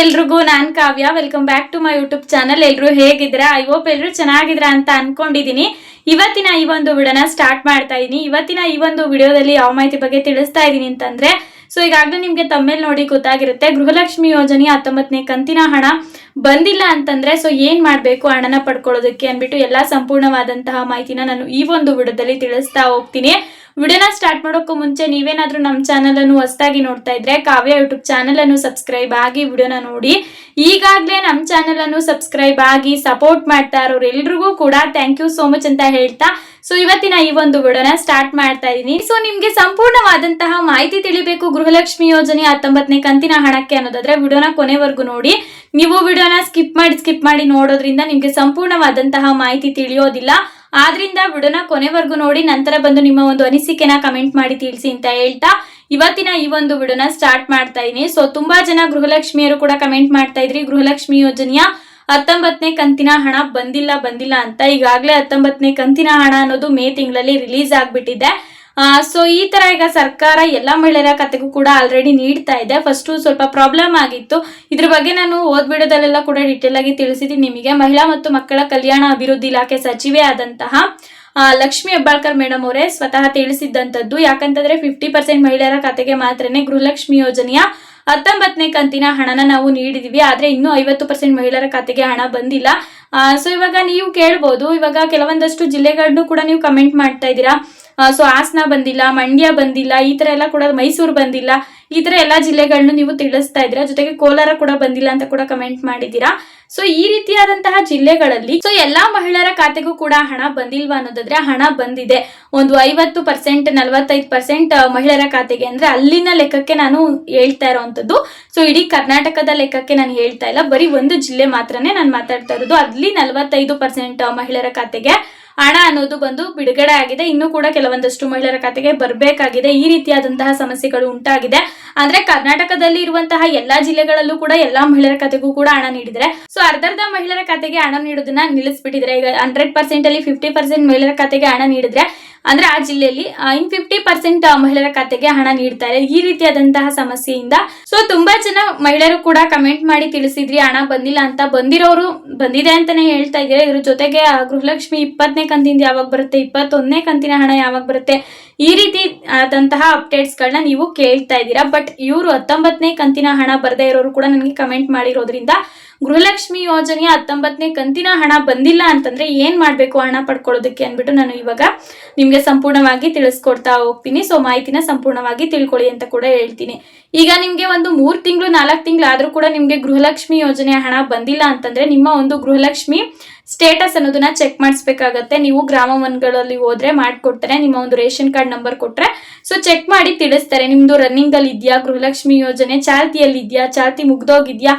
ಎಲ್ರಿಗೂ, ನಾನು Kavya. Welcome back to my YouTube channel ಎಲ್ಲರೂ ಹೇಗಿದ್ದೀರಾ? ಐ ಹೋಪ್ ಎಲ್ಲರೂ ಚೆನ್ನಾಗಿದ್ರ ಅಂತ ಅನ್ಕೊಂಡಿದ್ದೀನಿ ಇವತ್ತಿನ ಈ ಒಂದು ವಿಡಿಯೋನ ಸ್ಟಾರ್ಟ್ ಮಾಡ್ತಾ ಇದೀನಿ. ಇವತ್ತಿನ ಈ ಒಂದು ವಿಡಿಯೋದಲ್ಲಿ ಯಾವ ಮಾಹಿತಿ ಬಗ್ಗೆ ತಿಳಿಸ್ತಾ ಇದೀನಿ ಅಂತಂದ್ರೆ ಸೊ ಈಗಾಗಲೇ ನಿಮಗೆ ತಮ್ಮೇಲೆ ನೋಡಿ ಗೊತ್ತಾಗಿರುತ್ತೆ. ಗೃಹಲಕ್ಷ್ಮಿ ಯೋಜನೆ ಹತ್ತೊಂಬತ್ತನೇ ಕಂತಿನ ಹಣ ಬಂದಿಲ್ಲ ಅಂತಂದ್ರೆ ಸೊ ಏನು ಮಾಡಬೇಕು? ಹಣನ ಪಡ್ಕೊಳ್ಳೋದಕ್ಕೆ ಅನ್ಬಿಟ್ಟು ಎಲ್ಲಾ ಸಂಪೂರ್ಣವಾದಂತಹ ಮಾಹಿತಿನ ನಾನು ಈ ಒಂದು ವಿಡಿಯೋದಲ್ಲಿ ತಿಳಿಸ್ತಾ ಹೋಗ್ತೀನಿ. ವಿಡಿಯೋನ ಸ್ಟಾರ್ಟ್ ಮಾಡೋಕ್ಕೂ ಮುಂಚೆ ನೀವೇನಾದರೂ ನಮ್ಮ ಚಾನಲ್ ಅನ್ನು ಹೊಸದಾಗಿ ನೋಡ್ತಾ ಇದ್ರೆ ಕಾವ್ಯ ಯೂಟ್ಯೂಬ್ ಚಾನಲ್ ಅನ್ನು ಸಬ್ಸ್ಕ್ರೈಬ್ ಆಗಿ ವಿಡಿಯೋನ ನೋಡಿ. ಈಗಾಗಲೇ ನಮ್ಮ ಚಾನಲ್ ಅನ್ನು ಸಬ್ಸ್ಕ್ರೈಬ್ ಆಗಿ ಸಪೋರ್ಟ್ ಮಾಡ್ತಾ ಇರೋರು ಎಲ್ರಿಗೂ ಕೂಡ ಥ್ಯಾಂಕ್ ಯು ಸೋ ಮಚ್ ಅಂತ ಹೇಳ್ತಾ. ಸೊ ಇವತ್ತಿನ ಈ ಒಂದು ವಿಡಿಯೋನ ಸ್ಟಾರ್ಟ್ ಮಾಡ್ತಾ ಇದ್ದೀನಿ ಸೊ ನಿಮ್ಗೆ ಸಂಪೂರ್ಣವಾದಂತಹ ಮಾಹಿತಿ ತಿಳಿಬೇಕು ಗೃಹಲಕ್ಷ್ಮಿ ಯೋಜನೆ ಹತ್ತೊಂಬತ್ತನೇ ಕಂತಿನ ಹಣಕ್ಕೆ ಅನ್ನೋದಾದ್ರೆ ವಿಡಿಯೋನ ಕೊನೆವರೆಗೂ ನೋಡಿ. ನೀವು ವಿಡಿಯೋನ ಸ್ಕಿಪ್ ಮಾಡಿ ಸ್ಕಿಪ್ ಮಾಡಿ ನೋಡೋದ್ರಿಂದ ನಿಮ್ಗೆ ಸಂಪೂರ್ಣವಾದಂತಹ ಮಾಹಿತಿ ತಿಳಿಯೋದಿಲ್ಲ. ಆದ್ರಿಂದ ವಿಡಿಯೋನ ಕೊನೆವರೆಗೂ ನೋಡಿ, ನಂತರ ಬಂದು ನಿಮ್ಮ ಒಂದು ಅನಿಸಿಕೆನ ಕಮೆಂಟ್ ಮಾಡಿ ತಿಳಿಸಿ ಅಂತ ಹೇಳ್ತಾ ಇವತ್ತಿನ ಈ ಒಂದು ವಿಡಿಯೋನ ಸ್ಟಾರ್ಟ್ ಮಾಡ್ತಾ ಇದೀನಿ ಸೊ ತುಂಬಾ ಜನ ಗೃಹಲಕ್ಷ್ಮಿಯರು ಕೂಡ ಕಮೆಂಟ್ ಮಾಡ್ತಾ ಇದ್ರಿ. ಗೃಹಲಕ್ಷ್ಮಿ ಯೋಜನೆಯ ಹತ್ತೊಂಬತ್ತನೇ ಕಂತಿನ ಹಣ ಬಂದಿಲ್ಲ ಬಂದಿಲ್ಲ ಅಂತ ಈಗಾಗಲೇ ಹತ್ತೊಂಬತ್ತನೇ ಕಂತಿನ ಹಣ ಅನ್ನೋದು ಮೇ ತಿಂಗಳಲ್ಲಿ ರಿಲೀಸ್ ಆಗ್ಬಿಟ್ಟಿದೆ. ಸೊ ಈ ತರ ಈಗ ಸರ್ಕಾರ ಎಲ್ಲ ಮಹಿಳೆಯರ ಕತೆಗೂ ಕೂಡ ಆಲ್ರೆಡಿ ನೀಡ್ತಾ ಇದೆ. ಫಸ್ಟ್ ಸ್ವಲ್ಪ ಪ್ರಾಬ್ಲಮ್ ಆಗಿತ್ತು. ಇದ್ರ ಬಗ್ಗೆ ನಾನು ಓದ್ಬಿಡೋದಲ್ಲೆಲ್ಲ ಕೂಡ ಡೀಟೇಲ್ ಆಗಿ ತಿಳಿಸಿದ್ದೀನಿ ನಿಮಗೆ. ಮಹಿಳಾ ಮತ್ತು ಮಕ್ಕಳ ಕಲ್ಯಾಣ ಅಭಿವೃದ್ಧಿ ಇಲಾಖೆ ಸಚಿವೆ ಆದಂತಹ ಲಕ್ಷ್ಮಿ ಹೆಬ್ಬಾಳ್ಕರ್ ಮೇಡಮ್ ಅವರೇ ಸ್ವತಃ ತಿಳಿಸಿದ್ದಂಥದ್ದು ಯಾಕಂತಂದ್ರೆ ಫಿಫ್ಟಿ ಪರ್ಸೆಂಟ್ ಮಹಿಳೆಯರ ಖಾತೆಗೆ ಮಾತ್ರನೇ ಗೃಹಲಕ್ಷ್ಮಿ ಯೋಜನೆಯ ಹತ್ತೊಂಬತ್ತನೇ ಕಂತಿನ ಹಣನ ನಾವು ನೀಡಿದೀವಿ. ಆದ್ರೆ ಇನ್ನೂ ಐವತ್ತು ಪರ್ಸೆಂಟ್ ಮಹಿಳೆಯರ ಖಾತೆಗೆ ಹಣ ಬಂದಿಲ್ಲ. ಸೊ ಇವಾಗ ನೀವು ಕೇಳ್ಬೋದು. ಇವಾಗ ಕೆಲವೊಂದಷ್ಟು ಜಿಲ್ಲೆಗಳನ್ನೂ ಕೂಡ ನೀವು ಕಮೆಂಟ್ ಮಾಡ್ತಾ ಇದ್ದೀರಾ. ಸೊ ಹಾಸನ ಬಂದಿಲ್ಲ, ಮಂಡ್ಯ ಬಂದಿಲ್ಲ, ಈ ತರ ಎಲ್ಲ ಕೂಡ ಮೈಸೂರು ಬಂದಿಲ್ಲ, ಈ ತರ ಎಲ್ಲಾ ಜಿಲ್ಲೆಗಳನ್ನು ನೀವು ತಿಳಿಸ್ತಾ ಇದ್ದೀರಾ? ಜೊತೆಗೆ ಕೋಲಾರ ಕೂಡ ಬಂದಿಲ್ಲ ಅಂತ ಕೂಡ ಕಮೆಂಟ್ ಮಾಡಿದ್ದೀರಾ? ಸೊ ಈ ರೀತಿಯಾದಂತಹ ಜಿಲ್ಲೆಗಳಲ್ಲಿ ಸೊ ಎಲ್ಲಾ ಮಹಿಳೆಯರ ಖಾತೆಗೂ ಕೂಡ ಹಣ ಬಂದಿಲ್ವಾ ಅನ್ನೋದಾದ್ರೆ ಹಣ ಬಂದಿದೆ. ಒಂದು ಐವತ್ತು ಪರ್ಸೆಂಟ್ ನಲವತ್ತೈದು ಪರ್ಸೆಂಟ್ ಮಹಿಳೆಯರ ಖಾತೆಗೆ ಅಂದ್ರೆ ಅಲ್ಲಿನ ಲೆಕ್ಕಕ್ಕೆ ನಾನು ಹೇಳ್ತಾ ಇರೋವಂಥದ್ದು ಸೊ ಇಡೀ ಕರ್ನಾಟಕದ ಲೆಕ್ಕಕ್ಕೆ ನಾನು ಹೇಳ್ತಾ ಇಲ್ಲ. ಬರೀ ಒಂದು ಜಿಲ್ಲೆ ಮಾತ್ರನೇ ನಾನು ಮಾತಾಡ್ತಾ ಇರೋದು. ಅಲ್ಲಿ ನಲವತ್ತೈದು ಪರ್ಸೆಂಟ್ ಮಹಿಳೆಯರ ಖಾತೆಗೆ ಹಣ ಅನ್ನೋದು ಬಂದು ಬಿಡುಗಡೆ ಆಗಿದೆ. ಇನ್ನೂ ಕೂಡ ಕೆಲವೊಂದಷ್ಟು ಮಹಿಳೆಯರ ಖಾತೆಗೆ ಬರಬೇಕಾಗಿದೆ. ಈ ರೀತಿಯಾದಂತಹ ಸಮಸ್ಯೆಗಳು ಉಂಟಾಗಿದೆ. ಅಂದ್ರೆ ಕರ್ನಾಟಕದಲ್ಲಿ ಇರುವಂತಹ ಎಲ್ಲಾ ಜಿಲ್ಲೆಗಳಲ್ಲೂ ಕೂಡ ಎಲ್ಲಾ ಮಹಿಳೆಯರ ಖಾತೆಗೂ ಕೂಡ ಹಣ ನೀಡಿದ್ರೆ. ಸೊ ಅರ್ಧರ್ಧ ಮಹಿಳೆಯರ ಖಾತೆಗೆ ಹಣ ನೀಡೋದನ್ನ ನಿಲ್ಲಿಸ್ಬಿಟ್ಟಿದ್ರೆ, ಈಗ ಹಂಡ್ರೆಡ್ ಪರ್ಸೆಂಟ್ ಅಲ್ಲಿ ಫಿಫ್ಟಿ ಪರ್ಸೆಂಟ್ ಮಹಿಳೆಯರ ಖಾತೆಗೆ ಹಣ ನೀಡಿದ್ರೆ, ಅಂದ್ರೆ ಆ ಜಿಲ್ಲೆಯಲ್ಲಿ ಇನ್ ಫಿಫ್ಟಿ ಪರ್ಸೆಂಟ್ ಮಹಿಳೆಯರ ಖಾತೆಗೆ ಹಣ ನೀಡ್ತಾರೆ. ಈ ರೀತಿಯಾದಂತಹ ಸಮಸ್ಯೆಯಿಂದ. ಸೊ ತುಂಬಾ ಜನ ಮಹಿಳೆಯರು ಕೂಡ ಕಮೆಂಟ್ ಮಾಡಿ ತಿಳಿಸಿದ್ರಿ, ಹಣ ಬಂದಿಲ್ಲ ಅಂತ ಬಂದಿರೋರು ಬಂದಿದೆ ಅಂತಾನೆ ಹೇಳ್ತಾ ಇದ್ದಾರೆ. ಇದ್ರ ಜೊತೆಗೆ ಗೃಹಲಕ್ಷ್ಮಿ ಇಪ್ಪತ್ತನೇ ಕಂತಿಂದ ಯಾವಾಗ ಬರುತ್ತೆ, ಇಪ್ಪತ್ತೊಂದನೇ ಕಂತಿನ ಹಣ ಯಾವಾಗ ಬರುತ್ತೆ, ಈ ರೀತಿ ಆದಂತಹ ಅಪ್ಡೇಟ್ಸ್ಗಳನ್ನ ನೀವು ಕೇಳ್ತಾ ಇದ್ದೀರಾ. ಬಟ್ ಇವರು ಹತ್ತೊಂಬತ್ತನೇ ಕಂತಿನ ಹಣ ಬರದೇ ಇರೋರು ಕೂಡ ನನಗೆ ಕಮೆಂಟ್ ಮಾಡಿರೋದ್ರಿಂದ ಗೃಹಲಕ್ಷ್ಮಿ ಯೋಜನೆಯ ಹತ್ತೊಂಬತ್ತನೇ ಕಂತಿನ ಹಣ ಬಂದಿಲ್ಲ ಅಂತಂದ್ರೆ ಏನ್ ಮಾಡ್ಬೇಕು ಹಣ ಪಡ್ಕೊಳ್ಳೋದಕ್ಕೆ ಅಂದ್ಬಿಟ್ಟು ನಾನು ಇವಾಗ ನಿಮ್ಗೆ ಸಂಪೂರ್ಣವಾಗಿ ತಿಳಿಸ್ಕೊಡ್ತಾ ಹೋಗ್ತೀನಿ. ಸೊ ಮಾಹಿತಿನ ಸಂಪೂರ್ಣವಾಗಿ ತಿಳ್ಕೊಳ್ಳಿ ಅಂತ ಕೂಡ ಹೇಳ್ತೀನಿ. ಈಗ ನಿಮ್ಗೆ ಒಂದು ಮೂರ್ ತಿಂಗಳು, ನಾಲ್ಕು ತಿಂಗಳು ಆದ್ರೂ ಕೂಡ ನಿಮ್ಗೆ ಗೃಹಲಕ್ಷ್ಮಿ ಯೋಜನೆಯ ಹಣ ಬಂದಿಲ್ಲ ಅಂತಂದ್ರೆ ನಿಮ್ಮ ಒಂದು ಗೃಹಲಕ್ಷ್ಮಿ ಸ್ಟೇಟಸ್ ಅನ್ನೋದನ್ನ ಚೆಕ್ ಮಾಡಿಸ್ಬೇಕಾಗತ್ತೆ. ನೀವು ಗ್ರಾಮ ಒನ್ಗಳಲ್ಲಿ ಹೋದ್ರೆ ಮಾಡ್ಕೊಡ್ತಾರೆ, ನಿಮ್ಮ ಒಂದು ರೇಷನ್ ಕಾರ್ಡ್ ನಂಬರ್ ಕೊಟ್ರೆ. ಸೊ ಚೆಕ್ ಮಾಡಿ ತಿಳಿಸ್ತಾರೆ. ನಿಮ್ದು ರನ್ನಿಂಗ್ ಅಲ್ಲಿ ಇದೆಯಾ, ಗೃಹಲಕ್ಷ್ಮಿ ಯೋಜನೆ, ಚಾಲ್ತಿಯಲ್ಲಿ ಇದೆಯಾ, ಚಾಲ್ತಿ ಮುಗ್ದೋಗಿದ್ಯಾ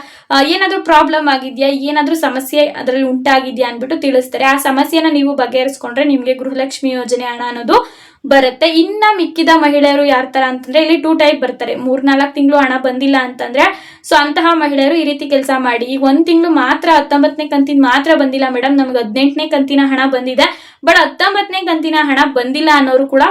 ಏನಾದರೂ ಪ್ರಾಬ್ಲಮ್ ಆಗಿದ್ಯಾ, ಏನಾದ್ರೂ ಸಮಸ್ಯೆ ಅದರಲ್ಲಿ ಉಂಟಾಗಿದ್ಯಾ ಅಂದ್ಬಿಟ್ಟು ತಿಳಿಸ್ತಾರೆ. ಆ ಸಮಸ್ಯೆನ ನೀವು ಬಗೆಹರಿಸ್ಕೊಂಡ್ರೆ ನಿಮ್ಗೆ ಗೃಹಲಕ್ಷ್ಮಿ ಯೋಜನೆ ಹಣ ಅನ್ನೋದು ಬರುತ್ತೆ. ಇನ್ನ ಮಿಕ್ಕಿದ ಮಹಿಳೆಯರು ಯಾರ ತರ ಅಂತಂದ್ರೆ ಇಲ್ಲಿ ಟೂ ಟೈಪ್ ಬರ್ತಾರೆ. ಮೂರ್ ನಾಲ್ಕು ತಿಂಗಳು ಹಣ ಬಂದಿಲ್ಲ ಅಂತಂದ್ರೆ ಸೊ ಅಂತಹ ಮಹಿಳೆಯರು ಈ ರೀತಿ ಕೆಲಸ ಮಾಡಿ, ಈಗ ಒಂದ್ ತಿಂಗಳು ಮಾತ್ರ ಹತ್ತೊಂಬತ್ತನೇ ಕಂತಿನ ಮಾತ್ರ ಬಂದಿಲ್ಲ ಮೇಡಮ್ ನಮ್ಗೆ ಹದಿನೆಂಟನೇ ಕಂತಿನ ಹಣ ಬಂದಿದೆ. ಬಟ್ ಹತ್ತೊಂಬತ್ತನೇ ಕಂತಿನ ಹಣ ಬಂದಿಲ್ಲ ಅನ್ನೋರು ಕೂಡ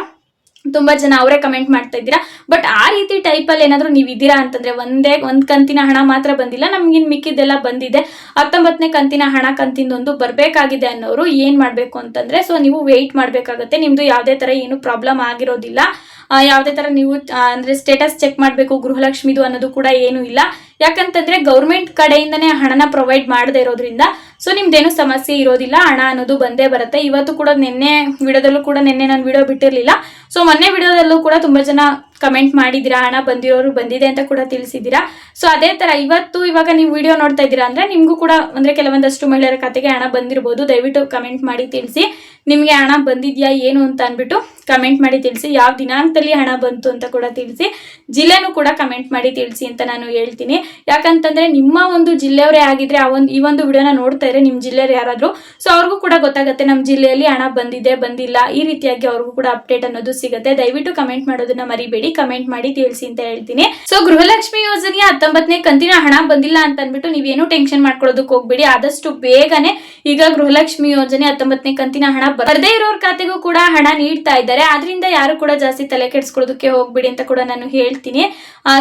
ತುಂಬಾ ಜನ ಅವರೇ ಕಮೆಂಟ್ ಮಾಡ್ತಾ ಇದ್ದೀರಾ. ಬಟ್ ಆ ರೀತಿ ಟೈಪಲ್ಲಿ ಏನಾದರೂ ನೀವು ಇದ್ದೀರಾ ಅಂತಂದ್ರೆ ಒಂದೇ ಒಂದ್ ಕಂತಿನ ಹಣ ಮಾತ್ರ ಬಂದಿಲ್ಲ ನಮ್ಗಿನ್ ಮಿಕ್ಕಿದ್ದೆಲ್ಲ ಬಂದಿದೆ. ಹತ್ತೊಂಬತ್ತನೇ ಕಂತಿನ ಹಣ ಕಂತಿನೊಂದು ಬರಬೇಕಾಗಿದೆ ಅನ್ನೋರು ಏನ್ ಮಾಡ್ಬೇಕು ಅಂತಂದ್ರೆ ಸೊ ನೀವು ವೆಯ್ಟ್ ಮಾಡ್ಬೇಕಾಗತ್ತೆ. ನಿಮ್ದು ಯಾವುದೇ ತರ ಏನು ಪ್ರಾಬ್ಲಮ್ ಆಗಿರೋದಿಲ್ಲ. ಯಾವುದೇ ತರ ನೀವು ಅಂದ್ರೆ ಸ್ಟೇಟಸ್ ಚೆಕ್ ಮಾಡಬೇಕು, ಗೃಹಲಕ್ಷ್ಮಿದು ಅನ್ನೋದು ಕೂಡ ಏನು ಇಲ್ಲ. ಯಾಕಂತಂದ್ರೆ ಗೌರ್ಮೆಂಟ್ ಕಡೆಯಿಂದನೇ ಹಣನ ಪ್ರೊವೈಡ್ ಮಾಡದೇ ಇರೋದ್ರಿಂದ ಸೊ ನಿಮ್ದೇನು ಸಮಸ್ಯೆ ಇರೋದಿಲ್ಲ. ಹಣ ಅನ್ನೋದು ಬಂದೇ ಬರುತ್ತೆ. ಇವತ್ತು ಕೂಡ ನಿನ್ನೆ ವಿಡಿಯೋದಲ್ಲೂ ಕೂಡ ನಿನ್ನೆ ನಾನು ವಿಡಿಯೋ ಬಿಟ್ಟಿರಲಿಲ್ಲ. ಸೊ ಮೊನ್ನೆ ವಿಡಿಯೋದಲ್ಲೂ ಕೂಡ ತುಂಬಾ ಜನ ಕಮೆಂಟ್ ಮಾಡಿದ್ದೀರಾ? ಹಣ ಬಂದಿರೋರು ಬಂದಿದೆ ಅಂತ ಕೂಡ ತಿಳಿಸಿದ್ದೀರಾ? ಸೊ ಅದೇ ತರ ಇವತ್ತು ಇವಾಗ ನೀವು ವಿಡಿಯೋ ನೋಡ್ತಾ ಇದ್ದೀರಾ ಅಂದ್ರೆ ನಿಮಗೂ ಕೂಡ ಅಂದ್ರೆ ಕೆಲವೊಂದಷ್ಟು ಮಹಿಳೆಯರ ಖಾತೆಗೆ ಹಣ ಬಂದಿರಬಹುದು ದಯವಿಟ್ಟು ಕಮೆಂಟ್ ಮಾಡಿ ತಿಳಿಸಿ. ನಿಮಗೆ ಹಣ ಬಂದಿದ್ಯಾ, ಏನು ಅಂತ ಅಂದ್ಬಿಟ್ಟು ಕಮೆಂಟ್ ಮಾಡಿ ತಿಳಿಸಿ. ಯಾವ ದಿನಾಂಕದಲ್ಲಿ ಹಣ ಬಂತು ಅಂತ ಕೂಡ ತಿಳಿಸಿ. ಜಿಲ್ಲೆನೂ ಕೂಡ ಕಮೆಂಟ್ ಮಾಡಿ ತಿಳಿಸಿ ಅಂತ ನಾನು ಹೇಳ್ತೀನಿ. ಯಾಕಂತಂದ್ರೆ ನಿಮ್ಮ ಒಂದು ಜಿಲ್ಲೆಯವರೇ ಆಗಿದ್ರೆ ಆ ಒಂದು ಈ ಒಂದು ವಿಡಿಯೋನ ನೋಡ್ತಾ ಇದ್ರೆ ನಿಮ್ಮ ಜಿಲ್ಲೆಯಲ್ಲಿ ಯಾರಾದರೂ? ಸೊ ಅವ್ರಿಗೂ ಕೂಡ ಗೊತ್ತಾಗುತ್ತೆ ನಮ್ಮ ಜಿಲ್ಲೆಯಲ್ಲಿ ಹಣ ಬಂದಿದೆ, ಬಂದಿಲ್ಲ. ಈ ರೀತಿಯಾಗಿ ಅವ್ರಿಗೂ ಕೂಡ ಅಪ್ಡೇಟ್ ಅನ್ನೋದು ಸಿಗುತ್ತೆ. ದಯವಿಟ್ಟು ಕಮೆಂಟ್ ಮಾಡೋದನ್ನ ಮರಿಬೇಡಿ. ಕಮೆಂಟ್ ಮಾಡಿ ತಿಳಿಸಿ ಅಂತ ಹೇಳ್ತೀನಿ. ಸೊ ಗೃಹಲಕ್ಷ್ಮಿ ಯೋಜನೆಯ ಹತ್ತೊಂಬತ್ತನೇ ಕಂತಿನ ಹಣ ಬಂದಿಲ್ಲ ಅಂತ ಅಂದ್ಬಿಟ್ಟು ನೀವೇನು ಟೆನ್ಷನ್ ಮಾಡ್ಕೊಳ್ಳೋದಕ್ಕೆ ಹೋಗ್ಬೇಡಿ. ಆದಷ್ಟು ಬೇಗನೆ ಈಗ ಗೃಹಲಕ್ಷ್ಮಿ ಯೋಜನೆ ಹತ್ತೊಂಬತ್ತನೇ ಕಂತಿನ ಹಣ ಬರದೇ ಇರೋರ್ ಖಾತೆಗೂ ಕೂಡ ಹಣ ನೀಡ್ತಾ ಇದ್ದಾರೆ. ಆದ್ರಿಂದ ಯಾರು ಕೂಡ ಜಾಸ್ತಿ ತಲೆ ಕೆಡಿಸ್ಕೊಳ್ಳೋದಕ್ಕೆ ಹೋಗ್ಬೇಡಿ ಅಂತ ಕೂಡ ನಾನು ಹೇಳ್ತೀನಿ.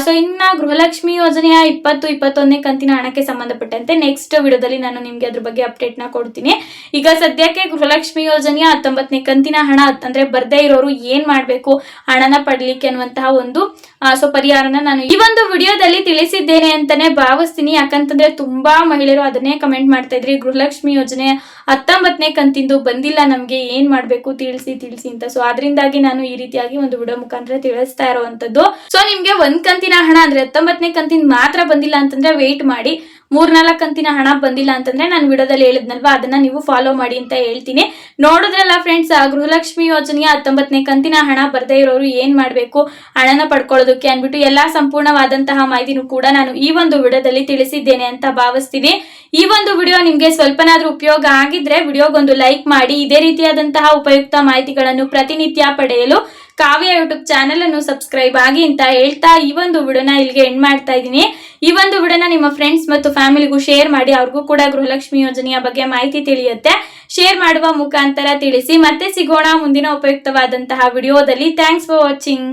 ಸೊ ಇನ್ನ ಗೃಹಲಕ್ಷ್ಮಿ ಯೋಜನೆಯ ಇಪ್ಪತ್ತು, ಇಪ್ಪತ್ತೊಂದನೇ ಕಂತಿನ ಹಣಕ್ಕೆ ಸಂಬಂಧಪಟ್ಟಂತೆ ನೆಕ್ಸ್ಟ್ ವಿಡಿಯೋದಲ್ಲಿ ನಾನು ನಿಮ್ಗೆ ಅದ್ರ ಬಗ್ಗೆ ಅಪ್ಡೇಟ್ನ ಕೊಡ್ತೀನಿ. ಈಗ ಸದ್ಯಕ್ಕೆ ಗೃಹಲಕ್ಷ್ಮಿ ಯೋಜನೆಯ ಹತ್ತೊಂಬತ್ತನೇ ಕಂತಿನ ಹಣ ಅಂದ್ರೆ ಬರ್ದೇ ಇರೋರು ಏನ್ ಮಾಡ್ಬೇಕು, ಹಣನ ಪಡ್ಲಿಕ್ಕೆ ಅನ್ನುವಂತಹ ಒಂದು ಸೊ ಪರಿಹಾರನ ನಾನು ಈ ಒಂದು ವಿಡಿಯೋದಲ್ಲಿ ತಿಳಿಸಿದ್ದೇನೆ ಅಂತಾನೆ ಭಾವಿಸ್ತೀನಿ. ಯಾಕಂತಂದ್ರೆ ತುಂಬಾ ಮಹಿಳೆಯರು ಅದನ್ನೇ ಕಮೆಂಟ್ ಮಾಡ್ತಾ ಇದ್ರಿ. ಗೃಹಲಕ್ಷ್ಮಿ ಯೋಜನೆ ಹತ್ತೊಂಬತ್ತನೇ ಕಂತಿಂದು ಬಂದಿಲ್ಲ, ನಮ್ಗೆ ಏನ್ ಮಾಡ್ಬೇಕು ತಿಳಿಸಿ ತಿಳಿಸಿ ಅಂತ. ಸೊ ಅದರಿಂದಾಗಿ ನಾನು ಈ ರೀತಿಯಾಗಿ ಒಂದು ವಿಡಿಯೋ ಮುಖಾಂತರ ತಿಳಿಸ್ತಾ ಇರುವಂತದ್ದು ಸೊ ನಿಮ್ಗೆ ಒಂದ್ ಕಂತಿನ ಹಣ ಅಂದ್ರೆ ಹತ್ತೊಂಬತ್ತನೇ ಕಂತಿನ ಮಾತ್ರ ಬಂದಿಲ್ಲ ಅಂತಂದ್ರೆ ವೇಟ್ ಮಾಡಿ. ಮೂರ್ನಾಲ್ಕು ಕಂತಿನ ಹಣ ಬಂದಿಲ್ಲ ಅಂತಂದ್ರೆ ನಾನು ವಿಡಿಯೋದಲ್ಲಿ ಹೇಳಿದ್ನಲ್ವಾ? ಅದನ್ನ ನೀವು ಫಾಲೋ ಮಾಡಿ ಅಂತ ಹೇಳ್ತೀನಿ. ನೋಡಿದ್ರಲ್ಲ ಫ್ರೆಂಡ್ಸ್ ಗೃಹಲಕ್ಷ್ಮಿ ಯೋಜನೆಯ ಹತ್ತೊಂಬತ್ತನೇ ಕಂತಿನ ಹಣ ಬರದೇ ಇರೋರು ಏನ್ ಮಾಡ್ಬೇಕು? ಹಣನ ಪಡ್ಕೊಳ್ಳೋದಕ್ಕೆ ಅಂದ್ಬಿಟ್ಟು ಎಲ್ಲಾ ಸಂಪೂರ್ಣವಾದಂತಹ ಮಾಹಿತಿನೂ ಕೂಡ ನಾನು ಈ ಒಂದು ವಿಡಿಯೋದಲ್ಲಿ ತಿಳಿಸಿದ್ದೇನೆ ಅಂತ ಭಾವಿಸ್ತೀನಿ. ಈ ಒಂದು ವಿಡಿಯೋ ನಿಮ್ಗೆ ಸ್ವಲ್ಪನಾದ್ರೂ ಉಪಯೋಗ ಆಗಿದ್ರೆ ವಿಡಿಯೋಗೊಂದು ಲೈಕ್ ಮಾಡಿ, ಇದೇ ರೀತಿಯಾದಂತಹ ಉಪಯುಕ್ತ ಮಾಹಿತಿಗಳನ್ನು ಪ್ರತಿನಿತ್ಯ ಪಡೆಯಲು ಕಾವ್ಯ ಯೂಟ್ಯೂಬ್ ಚಾನೆಲ್ ಅನ್ನು ಸಬ್ಸ್ಕ್ರೈಬ್ ಆಗಿ ಅಂತ ಹೇಳ್ತಾ ಈ ಒಂದು ವಿಡಿಯೋನ ಇಲ್ಲಿಗೆ ಎಂಡ್ ಮಾಡ್ತಾ ಇದ್ದೀನಿ. ಈ ಒಂದು ವಿಡಿಯೋನ ನಿಮ್ಮ ಫ್ರೆಂಡ್ಸ್ ಮತ್ತು ಫ್ಯಾಮಿಲಿಗೂ ಶೇರ್ ಮಾಡಿ ಅವ್ರಿಗೂ ಕೂಡ ಗೃಹಲಕ್ಷ್ಮಿ ಯೋಜನೆಯ ಬಗ್ಗೆ ಮಾಹಿತಿ ತಿಳಿಯುತ್ತೆ. ಶೇರ್ ಮಾಡುವ ಮುಖಾಂತರ ತಿಳಿಸಿ. ಮತ್ತೆ ಸಿಗೋಣ ಮುಂದಿನ ಉಪಯುಕ್ತವಾದಂತಹ ವಿಡಿಯೋದಲ್ಲಿ. Thanks for watching